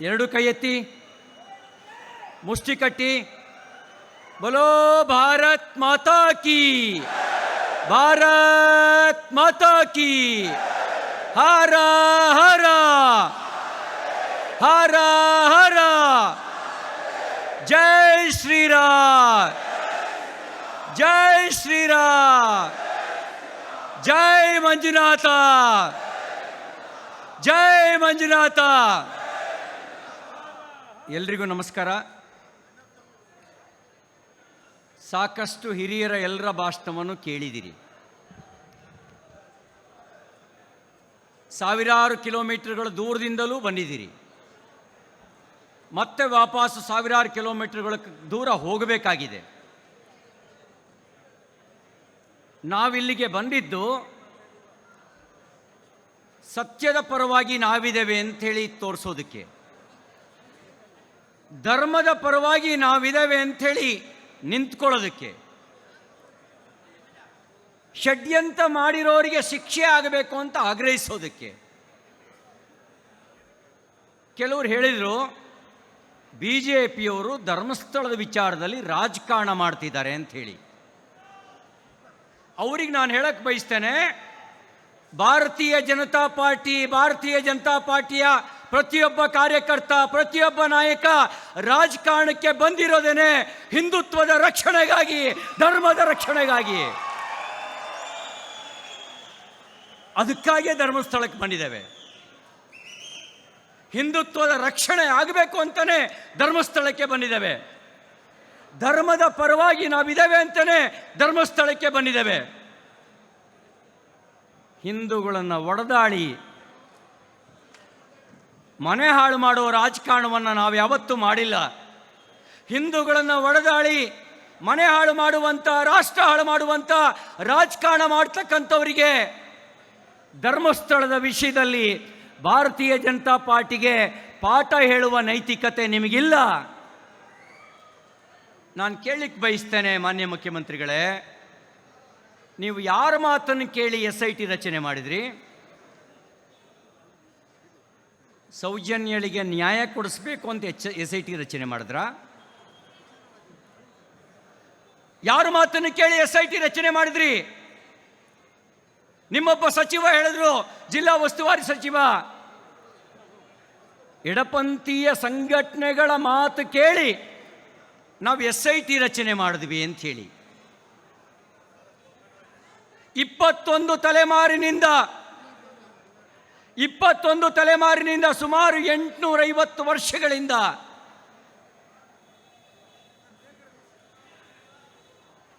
ಎರಡು ಕೈ ಎತ್ತಿ. ಮುಷ್ಟಿ ಕಟ್ಟಿ. ಬಲೋ ಭಾರತ್ ಮಾತಾ ಕಿ. ಭಾರತ್ ಮಾತಾ ಕಿ. ಹರ ಹರ. ಹರ ಹರ. ಜೈ ಶ್ರೀರಾಮ್. ಜೈ ಶ್ರೀರಾಮ್. ಜೈ ಮಂಜುನಾಥ. ಜೈ ಮಂಜುನಾಥ. ಎಲ್ರಿಗೂ ನಮಸ್ಕಾರ. ಸಾಕಷ್ಟು ಹಿರಿಯರ ಎಲ್ಲರ ಭಾಷಣವನ್ನು ಕೇಳಿದಿರಿ. ಸಾವಿರಾರು ಕಿಲೋಮೀಟರ್ಗಳ ದೂರದಿಂದಲೂ ಬಂದಿದ್ದೀರಿ. ಮತ್ತೆ ವಾಪಸ್ ಸಾವಿರಾರು ಕಿಲೋಮೀಟರ್ಗಳ ದೂರ ಹೋಗಬೇಕಾಗಿದೆ. ನಾವಿಲ್ಲಿಗೆ ಬಂದಿದ್ದು ಸತ್ಯದ ಪರವಾಗಿ ನಾವಿದ್ದೇವೆ ಅಂಥೇಳಿ ತೋರಿಸೋದಕ್ಕೆ. ಧರ್ಮದ ಪರವಾಗಿ ನಾವಿದ್ದೇವೆ ಅಂಥೇಳಿ ನಿಂತ್ಕೊಳ್ಳೋದಕ್ಕೆ. ಷಡ್ಯಂತ ಮಾಡಿರೋರಿಗೆ ಶಿಕ್ಷೆ ಆಗಬೇಕು ಅಂತ ಆಗ್ರಹಿಸೋದಕ್ಕೆ. ಕೆಲವರು ಹೇಳಿದರು, ಬಿ ಜೆ ಪಿಯವರು ಧರ್ಮಸ್ಥಳದ ವಿಚಾರದಲ್ಲಿ ರಾಜಕಾರಣ ಮಾಡ್ತಿದ್ದಾರೆ ಅಂತ ಹೇಳಿ ಅವ್ರಿಗೆ ನಾನು ಹೇಳಕ್ಕೆ ಬಯಸ್ತೇನೆ, ಭಾರತೀಯ ಜನತಾ ಪಾರ್ಟಿ, ಭಾರತೀಯ ಜನತಾ ಪಾರ್ಟಿಯ ಪ್ರತಿಯೊಬ್ಬ ಕಾರ್ಯಕರ್ತ, ಪ್ರತಿಯೊಬ್ಬ ನಾಯಕ ರಾಜಕಾರಣಕ್ಕೆ ಬಂದಿರೋದೇನೆ ಹಿಂದುತ್ವದ ರಕ್ಷಣೆಗಾಗಿ, ಧರ್ಮದ ರಕ್ಷಣೆಗಾಗಿ. ಅದಕ್ಕಾಗಿಯೇ ಧರ್ಮಸ್ಥಳಕ್ಕೆ ಬಂದಿದ್ದೇವೆ. ಹಿಂದುತ್ವದ ರಕ್ಷಣೆ ಆಗಬೇಕು ಅಂತಲೇ ಧರ್ಮಸ್ಥಳಕ್ಕೆ ಬಂದಿದ್ದೇವೆ. ಧರ್ಮದ ಪರವಾಗಿ ನಾವಿದ್ದೇವೆ ಅಂತಲೇ ಧರ್ಮಸ್ಥಳಕ್ಕೆ ಬಂದಿದ್ದೇವೆ. ಹಿಂದೂಗಳನ್ನು ಒಡೆದಾಡಿ ಮನೆ ಹಾಳು ಮಾಡೋ ರಾಜಕಾರಣವನ್ನು ನಾವು ಯಾವತ್ತೂ ಮಾಡಿಲ್ಲ. ಹಿಂದೂಗಳನ್ನು ಒಡೆದಾಳಿ, ಮನೆ ಹಾಳು ಮಾಡುವಂಥ ರಾಷ್ಟ್ರ ಹಾಳು ಮಾಡುವಂಥ ರಾಜಕಾರಣ ಮಾಡ್ತಕ್ಕಂಥವರಿಗೆ ಧರ್ಮಸ್ಥಳದ ವಿಷಯದಲ್ಲಿ ಭಾರತೀಯ ಜನತಾ ಪಾರ್ಟಿಗೆ ಪಾಠ ಹೇಳುವ ನೈತಿಕತೆ ನಿಮಗಿಲ್ಲ. ನಾನು ಕೇಳಲಿಕ್ಕೆ ಬಯಸ್ತೇನೆ ಮಾನ್ಯ ಮುಖ್ಯಮಂತ್ರಿಗಳೇ, ನೀವು ಯಾರ ಮಾತನ್ನು ಕೇಳಿ ಎಸ್ ಐ ಟಿ ರಚನೆ ಮಾಡಿದ್ರಿ? ಸೌಜನ್ಯಳಿಗೆ ನ್ಯಾಯ ಕೊಡಿಸ್ಬೇಕು ಅಂತ ಎಚ್ ಎಸ್ ಐ ಟಿ ರಚನೆ ಮಾಡಿದ್ರ? ಯಾರು ಮಾತನ್ನು ಕೇಳಿ ಎಸ್ ಐ ಟಿ ರಚನೆ ಮಾಡಿದ್ರಿ? ನಿಮ್ಮೊಬ್ಬ ಸಚಿವ ಹೇಳಿದ್ರು, ಜಿಲ್ಲಾ ಉಸ್ತುವಾರಿ ಸಚಿವ. ಎಡಪಂಥೀಯ ಸಂಘಟನೆಗಳ ಮಾತು ಕೇಳಿ ನಾವು ಎಸ್ ಐ ಟಿ ರಚನೆ ಮಾಡಿದ್ವಿ ಅಂತ ಹೇಳಿ. ಇಪ್ಪತ್ತೊಂದು ತಲೆಮಾರಿನಿಂದ ಇಪ್ಪತ್ತೊಂದು ತಲೆಮಾರಿನಿಂದ ಸುಮಾರು ಎಂಟುನೂರೈವತ್ತು ವರ್ಷಗಳಿಂದ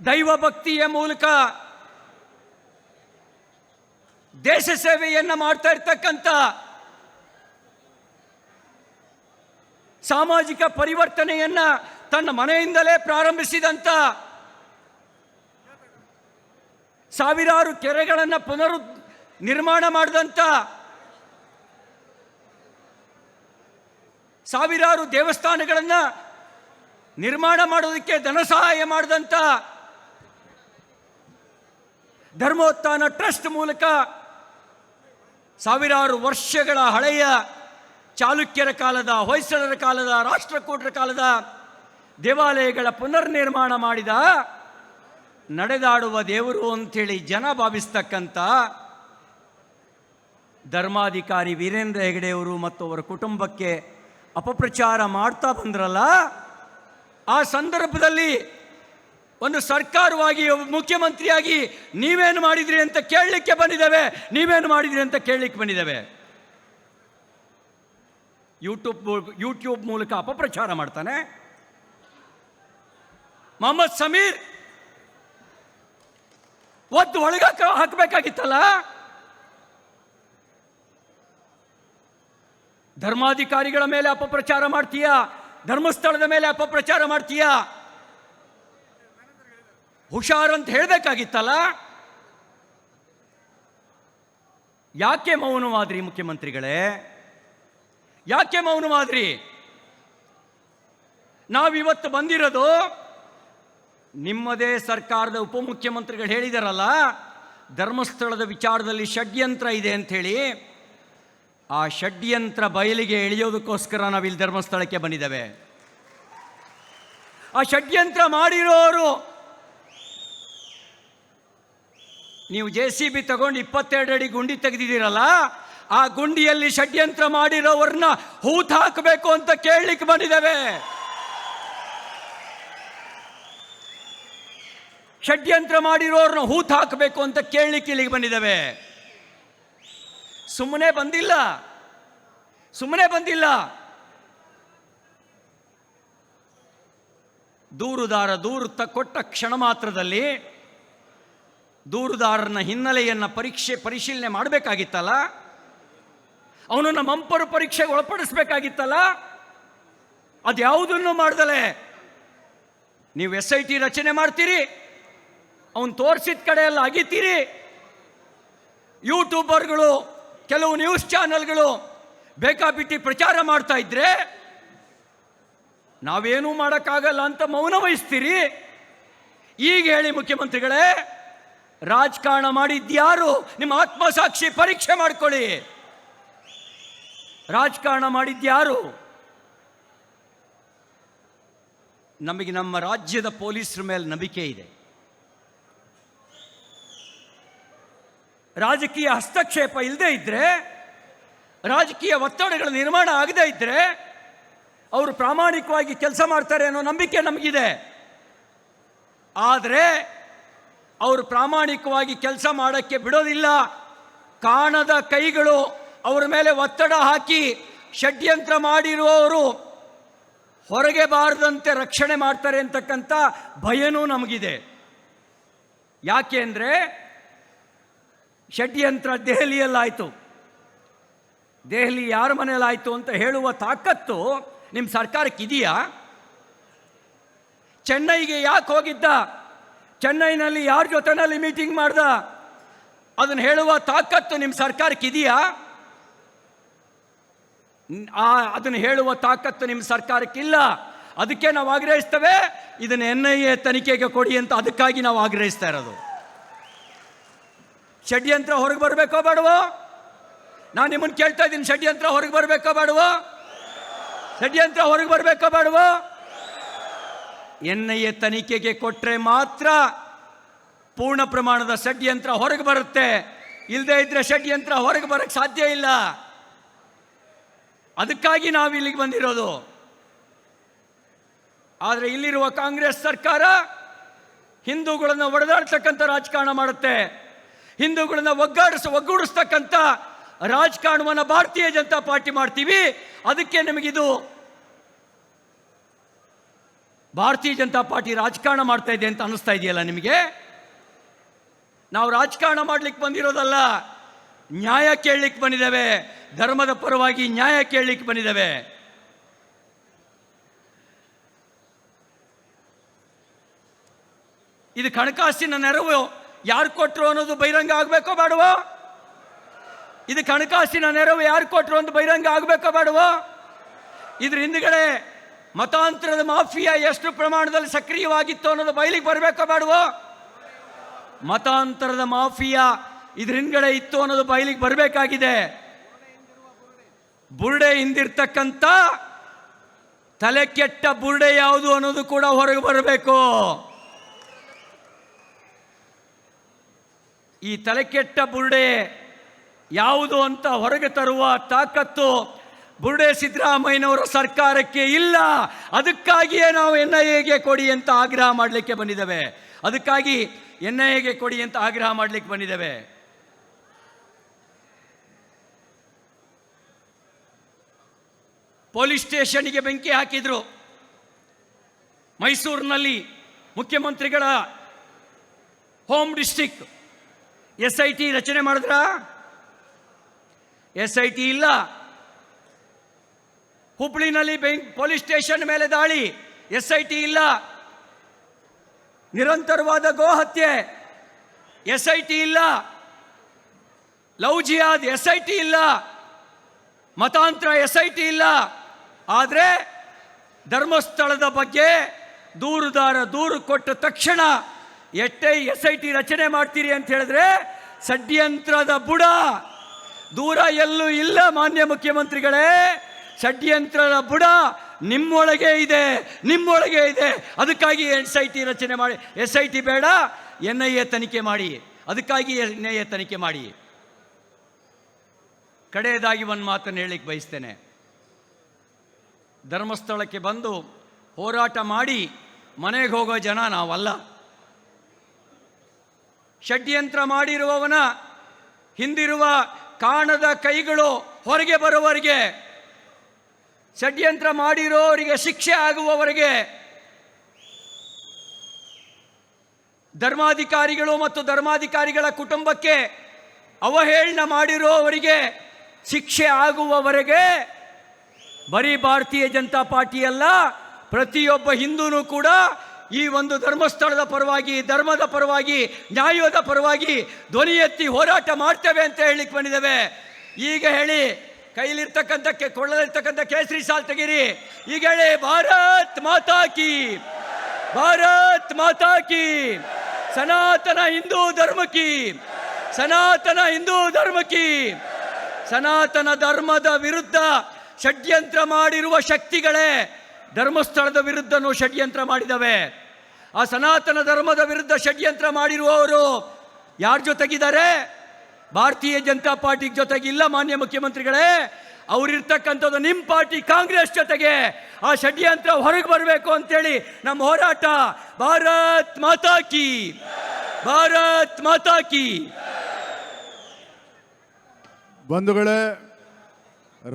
ದೈವ ಭಕ್ತಿಯ ಮೂಲಕ ದೇಶ ಸೇವೆಯನ್ನು ಮಾಡ್ತಾ ಇರ್ತಕ್ಕಂಥ ಸಾಮಾಜಿಕ ಪರಿವರ್ತನೆಯನ್ನ ತನ್ನ ಮನೆಯಿಂದಲೇ ಪ್ರಾರಂಭಿಸಿದಂಥ ಸಾವಿರಾರು ಕೆರೆಗಳನ್ನು ಪುನರು ನಿರ್ಮಾಣ ಮಾಡಿದಂಥ ಸಾವಿರಾರು ದೇವಸ್ಥಾನಗಳನ್ನು ನಿರ್ಮಾಣ ಮಾಡೋದಕ್ಕೆ ಧನ ಸಹಾಯ ಮಾಡಿದಂಥ ಧರ್ಮೋತ್ಥಾನ ಟ್ರಸ್ಟ್ ಮೂಲಕ ಸಾವಿರಾರು ವರ್ಷಗಳ ಹಳೆಯ ಚಾಲುಕ್ಯರ ಕಾಲದ, ಹೊಯ್ಸಳರ ಕಾಲದ, ರಾಷ್ಟ್ರಕೂಟರ ಕಾಲದ ದೇವಾಲಯಗಳ ಪುನರ್ನಿರ್ಮಾಣ ಮಾಡಿದ ನಡೆದಾಡುವ ದೇವರು ಅಂಥೇಳಿ ಜನ ಭಾವಿಸ್ತಕ್ಕಂಥ ಧರ್ಮಾಧಿಕಾರಿ ವೀರೇಂದ್ರ ಹೆಗಡೆಯವರು ಮತ್ತು ಅವರ ಕುಟುಂಬಕ್ಕೆ ಅಪಪ್ರಚಾರ ಮಾಡ್ತಾ ಬಂದ್ರಲ್ಲ, ಆ ಸಂದರ್ಭದಲ್ಲಿ ಒಂದು ಸರ್ಕಾರವಾಗಿ, ಮುಖ್ಯಮಂತ್ರಿಯಾಗಿ ನೀವೇನು ಮಾಡಿದ್ರಿ ಅಂತ ಕೇಳಲಿಕ್ಕೆ ಬಂದಿದ್ದೇವೆ, ನೀವೇನು ಮಾಡಿದ್ರಿ ಅಂತ ಕೇಳಲಿಕ್ಕೆ ಬಂದಿದ್ದೇವೆ? ಯೂಟ್ಯೂಬ್ ಯೂಟ್ಯೂಬ್ ಮೂಲಕ ಅಪಪ್ರಚಾರ ಮಾಡ್ತಾನೆ. ಮೊಹಮ್ಮದ್ ಸಮೀರ್, ಒದ್ದು ಒಳಗ ಹಾಕಬೇಕಾಗಿತ್ತಲ್ಲ? ಧರ್ಮಾಧಿಕಾರಿಗಳ ಮೇಲೆ ಅಪಪ್ರಚಾರ ಮಾಡ್ತೀಯಾ? ಧರ್ಮಸ್ಥಳದ ಮೇಲೆ ಅಪಪ್ರಚಾರ ಮಾಡ್ತೀಯಾ? ಹುಷಾರ್ ಅಂತ ಹೇಳಬೇಕಾಗಿತ್ತಲ್ಲ? ಯಾಕೆ ಮೌನವಾದ್ರಿ ಮುಖ್ಯಮಂತ್ರಿಗಳೇ? ಯಾಕೆ ಮೌನವಾದ್ರಿ? ನಾವಿವತ್ತು ಬಂದಿರೋದು ನಿಮ್ಮದೇ ಸರ್ಕಾರದ ಉಪಮುಖ್ಯಮಂತ್ರಿಗಳು ಹೇಳಿದಾರಲ್ಲ, ಧರ್ಮಸ್ಥಳದ ವಿಚಾರದಲ್ಲಿ ಷಡ್ಯಂತ್ರ ಇದೆ ಅಂಥೇಳಿ. ಆ ಷಡ್ಯಂತ್ರ ಬಯಲಿಗೆ ಎಳೆಯೋದಕ್ಕೋಸ್ಕರ ನಾವಿಲ್ಲಿ ಧರ್ಮಸ್ಥಳಕ್ಕೆ ಬಂದಿದ್ದೇವೆ. ಆ ಷಡ್ಯಂತ್ರ ಮಾಡಿರೋರು ನೀವು ಜೆ ಸಿ ಬಿ ತಗೊಂಡು ಇಪ್ಪತ್ತೆರಡು ಅಡಿ ಗುಂಡಿ ತೆಗೆದಿದ್ದೀರಲ್ಲ, ಆ ಗುಂಡಿಯಲ್ಲಿ ಷಡ್ಯಂತ್ರ ಮಾಡಿರೋವ್ರನ್ನ ಹೂತ್ ಹಾಕಬೇಕು ಅಂತ ಕೇಳಲಿಕ್ಕೆ ಬಂದಿದ್ದೇವೆ. ಷಡ್ಯಂತ್ರ ಮಾಡಿರೋರನ್ನ ಹೂತ್ ಹಾಕಬೇಕು ಅಂತ ಕೇಳಲಿಕ್ಕೆ ಇಲ್ಲಿಗೆ ಬಂದಿದ್ದೇವೆ. ಸುಮ್ಮನೆ ಬಂದಿಲ್ಲ. ಸುಮ್ಮನೆ ಬಂದಿಲ್ಲ. ದೂರುದಾರ ದೂರು ತ ಕೊಟ್ಟ ಕ್ಷಣ ಮಾತ್ರದಲ್ಲಿ ದೂರುದಾರನ ಹಿನ್ನೆಲೆಯನ್ನು ಪರೀಕ್ಷೆ ಪರಿಶೀಲನೆ ಮಾಡಬೇಕಾಗಿತ್ತಲ್ಲ? ಅವನನ್ನು ಮಂಪರು ಪರೀಕ್ಷೆಗೆ ಒಳಪಡಿಸ್ಬೇಕಾಗಿತ್ತಲ್ಲ? ಅದ್ಯಾವುದನ್ನು ಮಾಡ್ದಲೆ? ನೀವು ಎಸ್ ಐ ಟಿ ರಚನೆ ಮಾಡ್ತೀರಿ, ಅವನು ತೋರಿಸಿದ ಕಡೆ ಎಲ್ಲ ಅಗಿತೀರಿ. ಯೂಟ್ಯೂಬರ್ಗಳು ಕೆಲವು ನ್ಯೂಸ್ ಚಾನೆಲ್ಗಳು ಬೇಕಾಬಿಟ್ಟಿ ಪ್ರಚಾರ ಮಾಡ್ತಾ ಇದ್ರೆ ನಾವೇನೂ ಮಾಡೋಕ್ಕಾಗಲ್ಲ ಅಂತ ಮೌನ ವಹಿಸ್ತೀರಿ? ಈಗ ಹೇಳಿ ಮುಖ್ಯಮಂತ್ರಿಗಳೇ, ರಾಜಕಾರಣ ಮಾಡಿದ್ಯಾರು ನಿಮ್ಮ ಆತ್ಮಸಾಕ್ಷಿ ಪರೀಕ್ಷೆ ಮಾಡ್ಕೊಳ್ಳಿ. ರಾಜಕಾರಣ ಮಾಡಿದ್ಯಾರು ನಮಗೆ ನಮ್ಮ ರಾಜ್ಯದ ಪೊಲೀಸರ ಮೇಲೆ ನಂಬಿಕೆ ಇದೆ. ರಾಜಕೀಯ ಹಸ್ತಕ್ಷೇಪ ಇಲ್ಲದೆ ಇದ್ದರೆ ರಾಜಕೀಯ ಒತ್ತಡಗಳು ನಿರ್ಮಾಣ ಆಗದೇ ಇದ್ದರೆ ಅವರು ಪ್ರಾಮಾಣಿಕವಾಗಿ ಕೆಲಸ ಮಾಡ್ತಾರೆ ಅನ್ನೋ ನಂಬಿಕೆ ನಮಗಿದೆ. ಆದರೆ, ಅವರು ಪ್ರಾಮಾಣಿಕವಾಗಿ ಕೆಲಸ ಮಾಡೋಕ್ಕೆ ಬಿಡೋದಿಲ್ಲ. ಕಾಣದ ಕೈಗಳು ಅವರ ಮೇಲೆ ಒತ್ತಡ ಹಾಕಿ ಷಡ್ಯಂತ್ರ ಮಾಡಿರುವವರು ಹೊರಗೆ ಬಾರದಂತೆ ರಕ್ಷಣೆ ಮಾಡ್ತಾರೆ ಅಂತಕ್ಕಂಥ ಭಯನೂ ನಮಗಿದೆ. ಯಾಕೆ ಅಂದರೆ ಷಡ್ಯಂತ್ರ ದೆಹಲಿಯಲ್ಲಾಯಿತು. ದೆಹಲಿ ಯಾರ ಮನೆಯಲ್ಲಾಯಿತು ಅಂತ ಹೇಳುವ ತಾಕತ್ತು ನಿಮ್ಮ ಸರ್ಕಾರಕ್ಕೆ ಇದೆಯಾ ಚೆನ್ನೈಗೆ ಯಾಕೆ ಹೋಗಿದ್ದ? ಚೆನ್ನೈನಲ್ಲಿ ಯಾರ ಜೊತೆನಲ್ಲಿ ಮೀಟಿಂಗ್ ಮಾಡ್ದ? ಅದನ್ನು ಹೇಳುವ ತಾಕತ್ತು ನಿಮ್ಮ ಸರ್ಕಾರಕ್ಕೆ ಇದೆಯಾ ಆ ಅದನ್ನು ಹೇಳುವ ತಾಕತ್ತು ನಿಮ್ಮ ಸರ್ಕಾರಕ್ಕಿಲ್ಲ. ಅದಕ್ಕೆ ನಾವು ಆಗ್ರಹಿಸ್ತೇವೆ. ಇದನ್ನು ಎನ್ ಐ ಎ ತನಿಖೆಗೆ ಕೊಡಿ ಅಂತ ಅದಕ್ಕಾಗಿ ನಾವು ಆಗ್ರಹಿಸ್ತಾ ಇರೋದು. ಷಡ್ಯಂತ್ರ ಹೊರಗೆ ಬರಬೇಕೋ ಬೇಡವೋ? ನಾನು ನಿಮ್ಮನ್ನು ಕೇಳ್ತಾ ಇದ್ದೀನಿ, ಷಡ್ಯಂತ್ರ ಹೊರಗೆ ಬರಬೇಕೋ ಬೇಡವೋ? ಷಡ್ಯಂತ್ರ ಹೊರಗೆ ಬರಬೇಕೋ ಬೇಡವೋ? ಎನ್ ಐ ಎ ತನಿಖೆಗೆ ಕೊಟ್ಟರೆ ಮಾತ್ರ ಪೂರ್ಣ ಪ್ರಮಾಣದ ಷಡ್ಯಂತ್ರ ಹೊರಗೆ ಬರುತ್ತೆ. ಇಲ್ಲದೆ ಇದ್ರೆ ಷಡ್ಯಂತ್ರ ಹೊರಗೆ ಬರಕ್ಕೆ ಸಾಧ್ಯ ಇಲ್ಲ. ಅದಕ್ಕಾಗಿ ನಾವು ಇಲ್ಲಿಗೆ ಬಂದಿರೋದು. ಆದರೆ ಇಲ್ಲಿರುವ ಕಾಂಗ್ರೆಸ್ ಸರ್ಕಾರ ಹಿಂದೂಗಳನ್ನು ಒಡೆದಾಡ್ತಕ್ಕಂಥ ರಾಜಕಾರಣ ಮಾಡುತ್ತೆ. ಹಿಂದೂಗಳನ್ನ ಒಗ್ಗಾಡಿಸ, ಒಗ್ಗೂಡಿಸ್ತಕ್ಕಂಥ ರಾಜಕಾರಣವನ್ನು ಭಾರತೀಯ ಜನತಾ ಪಾರ್ಟಿ ಮಾಡ್ತೀವಿ. ಅದಕ್ಕೆ ನಮಗಿದು ಭಾರತೀಯ ಜನತಾ ಪಾರ್ಟಿ ರಾಜಕಾರಣ ಮಾಡ್ತಾ ಇದೆ ಅಂತ ಅನ್ನಿಸ್ತಾ ಇದೆಯಲ್ಲ ನಿಮಗೆ? ನಾವು ರಾಜಕಾರಣ ಮಾಡ್ಲಿಕ್ಕೆ ಬಂದಿರೋದಲ್ಲ, ನ್ಯಾಯ ಕೇಳಲಿಕ್ಕೆ ಬಂದಿದ್ದೇವೆ, ಧರ್ಮದ ಪರವಾಗಿ ನ್ಯಾಯ ಕೇಳಲಿಕ್ಕೆ ಬಂದಿದ್ದೇವೆ. ಇದು ಹಣಕಾಸಿನ ನೆರವು ಯಾರು ಕೊಟ್ಟರು ಅನ್ನೋದು ಬಹಿರಂಗ ಆಗಬೇಕೋ ಬೇಡವೋ? ಇದು ಹಣಕಾಸಿನ ನೆರವು ಯಾರು ಕೊಟ್ಟರು ಅಂತ ಬಹಿರಂಗ ಆಗಬೇಕೋ ಬೇಡವೋ? ಇದ್ರ ಹಿಂದ್ಗಡೆ ಮತಾಂತರದ ಮಾಫಿಯಾ ಎಷ್ಟು ಪ್ರಮಾಣದಲ್ಲಿ ಸಕ್ರಿಯವಾಗಿತ್ತು ಅನ್ನೋದು ಬಯಲಿಗೆ ಬರಬೇಕೋ ಬೇಡವೋ? ಮತಾಂತರದ ಮಾಫಿಯಾ ಇದ್ರ ಹಿಂದ್ಗಡೆ ಇತ್ತು ಅನ್ನೋದು ಬಯಲಿಗೆ ಬರಬೇಕಾಗಿದೆ. ಬುರ್ಡೆ ಹಿಂದಿರ್ತಕ್ಕಂಥ ತಲೆ ಕೆಟ್ಟ ಬುರ್ಡೆ ಯಾವುದು ಅನ್ನೋದು ಕೂಡ ಹೊರಗೆ ಬರಬೇಕು. ಈ ತಲೆಕೆಟ್ಟ ಬುರುಡೆ ಯಾವುದು ಅಂತ ಹೊರಗೆ ತರುವ ತಾಕತ್ತು ಬುರುಡೆ ಸಿದ್ದರಾಮಯ್ಯನವರ ಸರ್ಕಾರಕ್ಕೆ ಇಲ್ಲ. ಅದಕ್ಕಾಗಿಯೇ ನಾವು ಎನ್ ಐ ಎಗೆ ಕೊಡಿ ಅಂತ ಆಗ್ರಹ ಮಾಡಲಿಕ್ಕೆ ಬಂದಿದ್ದೇವೆ. ಅದಕ್ಕಾಗಿ ಎನ್ ಐ ಎಗೆ ಕೊಡಿ ಅಂತ ಆಗ್ರಹ ಮಾಡಲಿಕ್ಕೆ ಬಂದಿದ್ದೇವೆ. ಪೊಲೀಸ್ ಸ್ಟೇಷನ್ಗೆ ಬೆಂಕಿ ಹಾಕಿದ್ರು. ಮೈಸೂರಿನಲ್ಲಿ ಮುಖ್ಯಮಂತ್ರಿಗಳ home district S I T ರಚನೆ ಮಾಡಿದ್ರ? ಎಸ್ ಐ ಟಿ ಇಲ್ಲ. ಹುಬ್ಳಿನಲ್ಲಿ ಬೆಂಕ್ ಪೊಲೀಸ್ ಸ್ಟೇಷನ್ ಮೇಲೆ ದಾಳಿ. ಎಸ್ ಐ ಟಿ ಇಲ್ಲ. ನಿರಂತರವಾದ ಗೋಹತ್ಯೆ. ಎಸ್ ಐ ಟಿ ಇಲ್ಲ. Love jihad S I T ಇಲ್ಲ. ಮತಾಂತರ ಎಸ್ ಐ ಟಿ ಇಲ್ಲ. ಆದರೆ ಧರ್ಮಸ್ಥಳದ ಬಗ್ಗೆ ದೂರುದಾರ ದೂರು ಕೊಟ್ಟ ತಕ್ಷಣ ಎಷ್ಟೇ ಎಸ್ ಐ ಟಿ ರಚನೆ ಮಾಡ್ತೀರಿ ಅಂತ ಹೇಳಿದ್ರೆ ಷಡ್ಯಂತ್ರದ ಬುಡ ದೂರ ಎಲ್ಲೂ ಇಲ್ಲ, ಮಾನ್ಯ ಮುಖ್ಯಮಂತ್ರಿಗಳೇ. ಷಡ್ಯಂತ್ರದ ಬುಡ ನಿಮ್ಮೊಳಗೆ ಇದೆ ನಿಮ್ಮೊಳಗೆ ಇದೆ. ಅದಕ್ಕಾಗಿ ಎಸ್ ಐ ಟಿ ರಚನೆ ಮಾಡಿ ಎಸ್ ಐ ಟಿ ಬೇಡ ಎನ್ ಐ ಎ ತನಿಖೆ ಮಾಡಿ. ಅದಕ್ಕಾಗಿ ಎನ್ ಐ ಎ ತನಿಖೆ ಮಾಡಿ. ಕಡೆಯದಾಗಿ ಒಂದು ಮಾತನ್ನು ಹೇಳಿಕ್ಕೆ ಬಯಸ್ತೇನೆ. ಧರ್ಮಸ್ಥಳಕ್ಕೆ ಬಂದು ಹೋರಾಟ ಮಾಡಿ ಮನೆಗೆ ಹೋಗೋ ಜನ ನಾವಲ್ಲ. ಷಡ್ಯಂತ್ರ ಮಾಡಿರುವವನ ಹಿಂದಿರುವ ಕಾಣದ ಕೈಗಳು ಹೊರಗೆ ಬರುವವರಿಗೆ, ಷಡ್ಯಂತ್ರ ಮಾಡಿರೋವರಿಗೆ ಶಿಕ್ಷೆ ಆಗುವವರೆಗೆ, ಧರ್ಮಾಧಿಕಾರಿಗಳು ಮತ್ತು ಧರ್ಮಾಧಿಕಾರಿಗಳ ಕುಟುಂಬಕ್ಕೆ ಅವಹೇಳನ ಮಾಡಿರುವವರಿಗೆ ಶಿಕ್ಷೆ ಆಗುವವರೆಗೆ ಬರೀ ಭಾರತೀಯ ಜನತಾ ಪಾರ್ಟಿ ಅಲ್ಲ ಪ್ರತಿಯೊಬ್ಬ ಹಿಂದೂನೂ ಕೂಡ ಈ ಒಂದು ಧರ್ಮಸ್ಥಳದ ಪರವಾಗಿ, ಧರ್ಮದ ಪರವಾಗಿ, ನ್ಯಾಯದ ಪರವಾಗಿ ಧ್ವನಿ ಎತ್ತಿ ಹೋರಾಟ ಮಾಡ್ತೇವೆ ಅಂತ ಹೇಳಿಕ್ ಬಂದಿದ್ದೇವೆ. ಈಗ ಹೇಳಿ ಕೈಲಿರ್ತಕ್ಕಂಥ ಕೊಳ್ಳಲಿರ್ತಕ್ಕಂಥ ಕೇಸರಿ ಸಾಲ್ ತೆಗೀರಿ. ಈಗ ಹೇಳಿ, ಭಾರತ್ ಮಾತಾ ಕಿ, ಭಾರತ್ ಮಾತಾ ಕಿ, ಸನಾತನ ಹಿಂದೂ ಧರ್ಮ ಕಿ, ಸನಾತನ ಹಿಂದೂ ಧರ್ಮ ಕಿ, ಸನಾತನ ಧರ್ಮದ ವಿರುದ್ಧ ಷಡ್ಯಂತ್ರ ಮಾಡಿರುವ ಶಕ್ತಿಗಳೇ ಧರ್ಮಸ್ಥಳದ ವಿರುದ್ಧನೂ ಷಡ್ಯಂತ್ರ ಮಾಡಿದವೆ. ಆ ಸನಾತನ ಧರ್ಮದ ವಿರುದ್ಧ ಷಡ್ಯಂತ್ರ ಮಾಡಿರುವವರು ಯಾರ ಜೊತೆಗಿದ್ದಾರೆ? ಭಾರತೀಯ ಜನತಾ ಪಾರ್ಟಿ ಜೊತೆಗಿಲ್ಲ ಮಾನ್ಯ ಮುಖ್ಯಮಂತ್ರಿಗಳೇ. ಅವರಿರ್ತಕ್ಕಂಥದ್ದು ನಿಮ್ಮ ಪಾರ್ಟಿ, ಕಾಂಗ್ರೆಸ್ ಜೊತೆಗೆ. ಆ ಷಡ್ಯಂತ್ರ ಹೊರಗೆ ಬರಬೇಕು ಅಂತೇಳಿ ನಮ್ಮ ಹೋರಾಟ. ಭಾರತ್ ಮಾತಾ ಕಿ. ಭಾರತ್ ಮಾತಾ ಕಿ. ಬಂಧುಗಳೇ